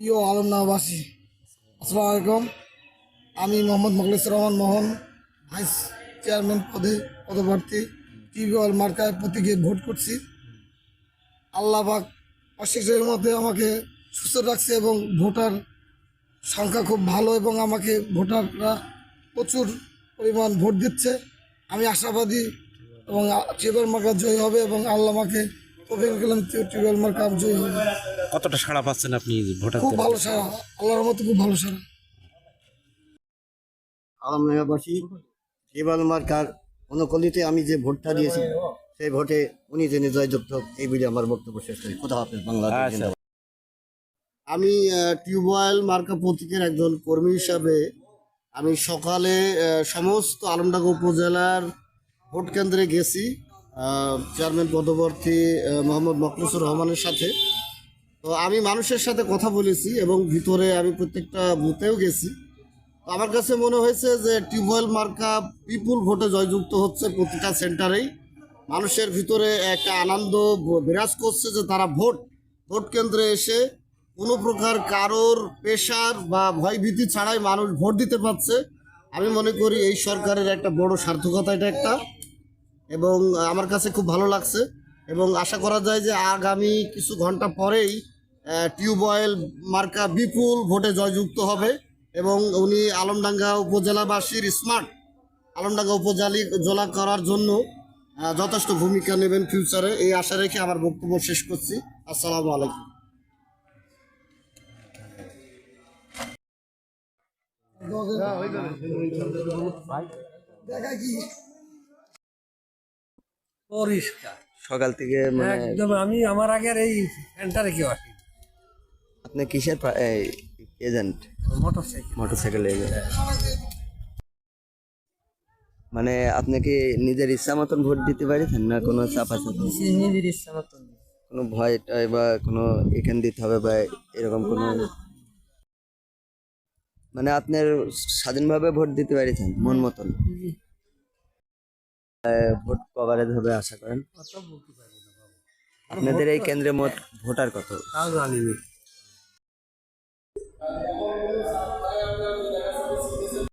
প্রিয় আসসালামু আলাইকুম। আমি মোহাম্মদ মখলিস রহমান মোহন, ভাইস চেয়ারম্যান পদে পদপ্রার্থী টিভিওয়াল মার্কায় প্রতীকে ভোট করছি। আল্লাহ পাক অশেষের মধ্যে আমাকে সুস্থ রাখছে এবং ভোটার সংখ্যা খুব ভালো এবং আমাকে ভোটাররা প্রচুর পরিমাণ ভোট দিচ্ছে। আমি আশাবাদী এবং টিউবওয়েল মার্কা জয়ী হবে এবং আল্লাহ মাকে গেলাম টিউবওয়েল মার্কা জয়ী হবে। কতটা সাড়া পাচ্ছেন আপনি ভোটার খুব ভালো সারা আল্লাহর মতো খুব ভালো সারা আলমনগরবাসী কেবল মার্কার অনুকূলিতে আমি যে ভোটটা দিয়েছি সেই ভোটে উনি যিনি জয়যুক্ত হোক, এই বলে আমার বক্তব্য শেষ করি। কোথা হাফেজ বাংলাদেশ আচ্ছা। আমি টিউবওয়েল মার্কা প্রতীকের একজন কর্মী হিসাবে আমি সকালে সমস্ত আলমডাঙ্গা উপজেলার ভোট কেন্দ্রে গেছি চেয়ারম্যান আহ, মোহাম্মদ মকলুসুর রহমানের সাথে। তো আমি মানুষের সাথে কথা বলেছি এবং ভিতরে আমি প্রত্যেকটা বুথেও গেছি। আমার কাছে মনে হয়েছে যে টিউবওয়েল মার্কা পিপুল ভোটে জয়যুক্ত হচ্ছে প্রতিটা সেন্টারেই। মানুষের ভিতরে একটা আনন্দ বিরাজ করছে যে তারা ভোট ভোট কেন্দ্রে এসে কোনো প্রকার কারোর পেশার বা ভয়ভীতি ছাড়াই মানুষ ভোট দিতে পারছে। আমি মনে করি এই সরকারের একটা বড় সার্থকতা এটা একটা। এবং আমার কাছে খুব ভালো লাগছে এবং আশা করা যায় যে আগামী কিছু ঘণ্টা পরেই টিউবওয়েল মার্কা বিপুল ভোটে জয়যুক্ত হবে এবং উনি আলমডাঙ্গা উপজেলাবাসীর স্মার্ট আলমডাঙ্গা উপজেলা জেলা করার জন্য যথেষ্ট ভূমিকা নেবেন ফিউচারে। এই আশা রেখে আমার বক্তব্য শেষ করছি। আসসালামু আলাইকুম। দেখা কি? পরিষ্কার। সকাল থেকে মানে একদম আমি আমার আগের এই সেন্টারে কেউ আসি আপনি কিসের agent motorcycle motorcycle. Agent মানে আপনি কি নিজের ইচ্ছা মতন ভোট দিতে পারিছেন না কোনো চাপা চাপি নিজের ইচ্ছা মতন কোনো ভয় টয় বা কোনো এখান দিতে হবে বা এরকম কোনো মানে আপনার স্বাধীনভাবে ভোট দিতে পারিছেন মন মতন? ভোট কভারেজ হবে আশা করেন। আপনাদের এই কেন্দ্রে মোট ভোটার কত? জানিনি